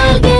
alguien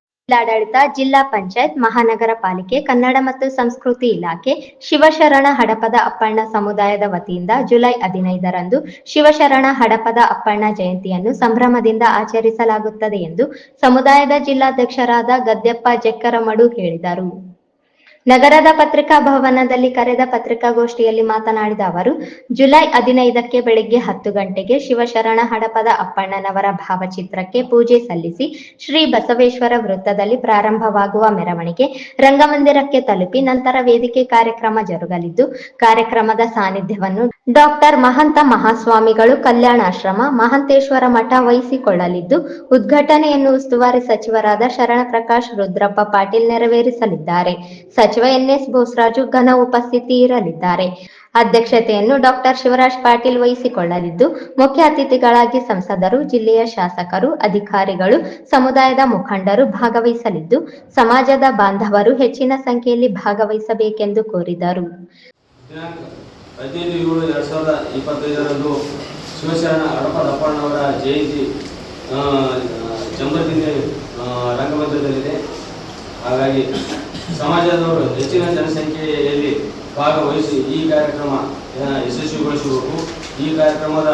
ಜಿಲ್ಲಾಡಳಿತ, ಜಿಲ್ಲಾ ಪಂಚಾಯತ್, ಮಹಾನಗರ ಪಾಲಿಕೆ, ಕನ್ನಡ ಮತ್ತು ಸಂಸ್ಕೃತಿ ಇಲಾಖೆ, ಶಿವಶರಣ ಹಡಪದ ಅಪ್ಪಣ್ಣ ಸಮುದಾಯದ ವತಿಯಿಂದ ಜುಲೈ ಹದಿನೈದರಂದು ಶಿವಶರಣ ಹಡಪದ ಅಪ್ಪಣ್ಣ ಜಯಂತಿಯನ್ನು ಸಂಭ್ರಮದಿಂದ ಆಚರಿಸಲಾಗುತ್ತದೆ ಎಂದು ಸಮುದಾಯದ ಜಿಲ್ಲಾಧ್ಯಕ್ಷರಾದ ಗದ್ದೆಪ್ಪ ಜಕ್ಕರಮಡು ಹೇಳಿದರು. ನಗರದ ಪತ್ರಿಕಾ ಭವನದಲ್ಲಿ ಕರೆದ ಪತ್ರಿಕಾಗೋಷ್ಠಿಯಲ್ಲಿ ಮಾತನಾಡಿದ ಅವರು, ಜುಲೈ ಹದಿನೈದಕ್ಕೆ ಬೆಳಿಗ್ಗೆ ಹತ್ತು ಗಂಟೆಗೆ ಶಿವಶರಣ ಹಡಪದ ಅಪ್ಪಣ್ಣನವರ ಭಾವಚಿತ್ರಕ್ಕೆ ಪೂಜೆ ಸಲ್ಲಿಸಿ ಶ್ರೀ ಬಸವೇಶ್ವರ ವೃತ್ತದಲ್ಲಿ ಪ್ರಾರಂಭವಾಗುವ ಮೆರವಣಿಗೆ ರಂಗಮಂದಿರಕ್ಕೆ ತಲುಪಿ ನಂತರ ವೇದಿಕೆ ಕಾರ್ಯಕ್ರಮ ಜರುಗಲಿದ್ದು, ಕಾರ್ಯಕ್ರಮದ ಸಾನ್ನಿಧ್ಯವನ್ನು ಡಾಕ್ಟರ್ ಮಹಂತ ಮಹಾಸ್ವಾಮಿಗಳು ಕಲ್ಯಾಣಾಶ್ರಮ, ಮಹಂತೇಶ್ವರ ಮಠ ವಹಿಸಿಕೊಳ್ಳಲಿದ್ದು, ಉದ್ಘಾಟನೆಯನ್ನು ಉಸ್ತುವಾರಿ ಸಚಿವರಾದ ಶರಣ ಪ್ರಕಾಶ್ ರುದ್ರಪ್ಪ ಪಾಟೀಲ್ ನೆರವೇರಿಸಲಿದ್ದಾರೆ. ಸಚಿವ ಎನ್ಎಸ್ ಬೋಸರಾಜು ಘನ ಉಪಸ್ಥಿತಿ ಇರಲಿದ್ದಾರೆ. ಅಧ್ಯಕ್ಷತೆಯನ್ನು ಡಾಕ್ಟರ್ ಶಿವರಾಜ್ ಪಾಟೀಲ್ ವಹಿಸಿಕೊಳ್ಳಲಿದ್ದು, ಮುಖ್ಯ ಅತಿಥಿಗಳಾಗಿ ಸಂಸದರು, ಜಿಲ್ಲೆಯ ಶಾಸಕರು, ಅಧಿಕಾರಿಗಳು, ಸಮುದಾಯದ ಮುಖಂಡರು ಭಾಗವಹಿಸಲಿದ್ದು, ಸಮಾಜದ ಬಾಂಧವರು ಹೆಚ್ಚಿನ ಸಂಖ್ಯೆಯಲ್ಲಿ ಭಾಗವಹಿಸಬೇಕೆಂದು ಕೋರಿದರು. ಹಾಗಾಗಿ ಸಮಾಜದವರು ಹೆಚ್ಚಿನ ಜನಸಂಖ್ಯೆಯಲ್ಲಿ ಭಾಗವಹಿಸಿ ಈ ಕಾರ್ಯಕ್ರಮ ಯಶಸ್ವಿಗೊಳಿಸಬೇಕು. ಈ ಕಾರ್ಯಕ್ರಮದ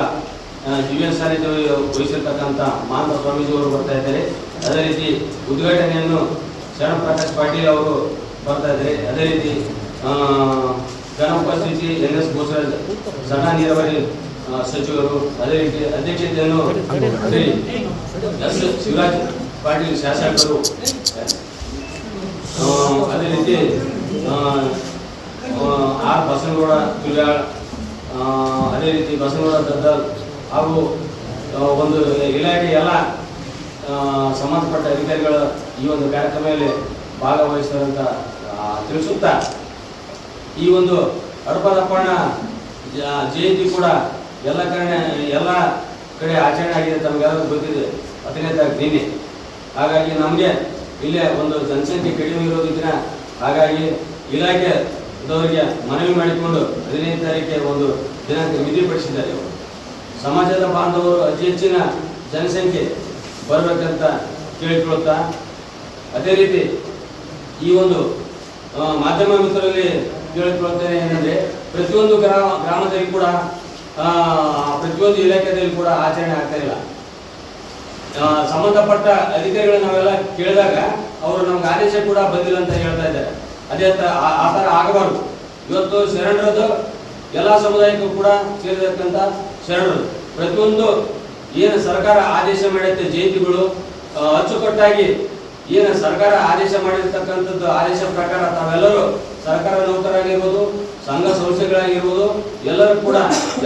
ಜೀವನ ಸಾನ್ನಿಧ್ಯ ವಹಿಸಿರ್ತಕ್ಕಂಥ ಮಾಂತ ಸ್ವಾಮೀಜಿಯವರು ಬರ್ತಾ ಇದ್ದಾರೆ. ಅದೇ ರೀತಿ ಉದ್ಘಾಟನೆಯನ್ನು ಶರಣ ಪ್ರಕಾಶ್ ಪಾಟೀಲ್ ಅವರು ಬರ್ತಾ ಇದ್ದಾರೆ. ಅದೇ ರೀತಿ ಘನ ಉಪಸ್ಥಿತಿ ಎನ್ ಎಸ್ ಬೋಸರಾಜ್, ಸಣ್ಣ ನೀರಾವರಿ ಸಚಿವರು, ಅದೇ ರೀತಿ ಅಧ್ಯಕ್ಷತೆಯನ್ನು ಎಸ್ ಶಿವರಾಜ್ ಪಾಟೀಲ್ ಶಾಸಕರು ರೀತಿ ಆರ್ ಬಸನಗೌಡ ತುಳ್ಯಾಳ್ ಆ, ಅದೇ ರೀತಿ ಬಸನಗೌಡ ದದ್ದಲ್ ಹಾಗೂ ಒಂದು ಇಲಾಖೆ ಎಲ್ಲ ಸಂಬಂಧಪಟ್ಟ ಅಧಿಕಾರಿಗಳ ಈ ಒಂದು ಕಾರ್ಯಕ್ರಮದಲ್ಲಿ ಭಾಗವಹಿಸಿದಂತ ತಿಳಿಸುತ್ತಾ ಈ ಒಂದು ಅಡಪದಪ್ಪಣ್ಣ ಜಯಂತಿ ಕೂಡ ಎಲ್ಲ ಕಡೆ ಎಲ್ಲ ಕಡೆ ಆಚರಣೆ ಆಗಿದೆ ತಮಗೆಲ್ಲರೂ ಗೊತ್ತಿದೆ ಹತ್ತನೇ ತಾರೀಕು ನಿನ್ನೆ. ಹಾಗಾಗಿ ನಮಗೆ ಇಲ್ಲೇ ಒಂದು ಜನಸಂಖ್ಯೆ ಕಡಿಮೆ ಇರೋದಕ್ಕಿಂತ ಹಾಗಾಗಿ ಇಲಾಖೆದವರಿಗೆ ಮನವಿ ಮಾಡಿಕೊಂಡು ಹದಿನೈದು ತಾರೀಕಿಗೆ ಒಂದು ದಿನಾಂಕ ನಿಗದಿಪಡಿಸಿದ್ದಾರೆ. ಸಮಾಜದ ಬಾಂಧವರು ಅತಿ ಹೆಚ್ಚಿನ ಜನಸಂಖ್ಯೆ ಬರಬೇಕಂತ ಕೇಳಿಕೊಳ್ಳುತ್ತಾ, ಅದೇ ರೀತಿ ಈ ಒಂದು ಮಾಧ್ಯಮ ಮಿತ್ರರಲ್ಲಿ ಕೇಳಿಕೊಳ್ಳುತ್ತೇನೆ ಏನಂದ್ರೆ, ಪ್ರತಿಯೊಂದು ಗ್ರಾಮ, ಗ್ರಾಮದಲ್ಲಿ ಕೂಡ ಪ್ರತಿಯೊಂದು ಇಲಾಖೆಯಲ್ಲಿ ಕೂಡ ಆಚರಣೆ ಆಗ್ತಾ ಇಲ್ಲ ಸಂಬಂಧಪಟ್ಟ ಅಧಿಕಾರಿಗಳನ್ನ ನಾವೆಲ್ಲ ಕೇಳಿದಾಗ, ಅವರು ನಮ್ಗೆ ಆದೇಶ ಕೂಡ ಬಂದಿಲ್ಲ ಅಂತ ಹೇಳ್ತಾ ಇದ್ದಾರೆ ಅದೇ ಆ ಥರ ಆಗಬಾರ್ದು. ಇವತ್ತು ಶರಣರದು ಎಲ್ಲ ಸಮುದಾಯಕ್ಕೂ ಕೂಡ ಸೇರಿರ್ತಕ್ಕಂಥ ಶರಣರು. ಪ್ರತಿಯೊಂದು ಏನು ಸರ್ಕಾರ ಆದೇಶ ಮಾಡೈತೆ ಜಯಂತಿಗಳು ಅಚ್ಚುಕಟ್ಟಾಗಿ ಏನು ಸರ್ಕಾರ ಆದೇಶ ಮಾಡಿರ್ತಕ್ಕಂಥದ್ದು, ಆದೇಶ ಪ್ರಕಾರ ತಾವೆಲ್ಲರೂ ಸರ್ಕಾರ ನೌಕರಾಗಿರ್ಬೋದು ಸಂಘ ಸಂಸ್ಥೆಗಳಾಗಿರ್ಬೋದು, ಎಲ್ಲರೂ ಕೂಡ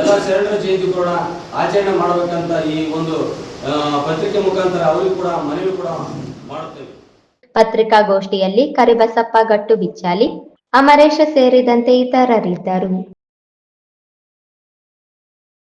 ಎಲ್ಲ ಶರಣರ ಜಯಂತಿ ಕೂಡ ಆಚರಣೆ ಮಾಡಬೇಕಂತ ಈ ಒಂದು ಪತ್ರಿಕೆ ಮುಖಾಂತರ ಅವರಿಗೂ ಕೂಡ ಮನವಿ ಕೂಡ ಮಾಡುತ್ತೇವೆ. ಪತ್ರಿಕಾಗೋಷ್ಠಿಯಲ್ಲಿ ಕರಿಬಸಪ್ಪ ಗಟ್ಟು ಬಿಚ್ಚಾಲಿ ಅಮರೇಶ ಸೇರಿದಂತೆ ಇತರರಿದ್ದರು.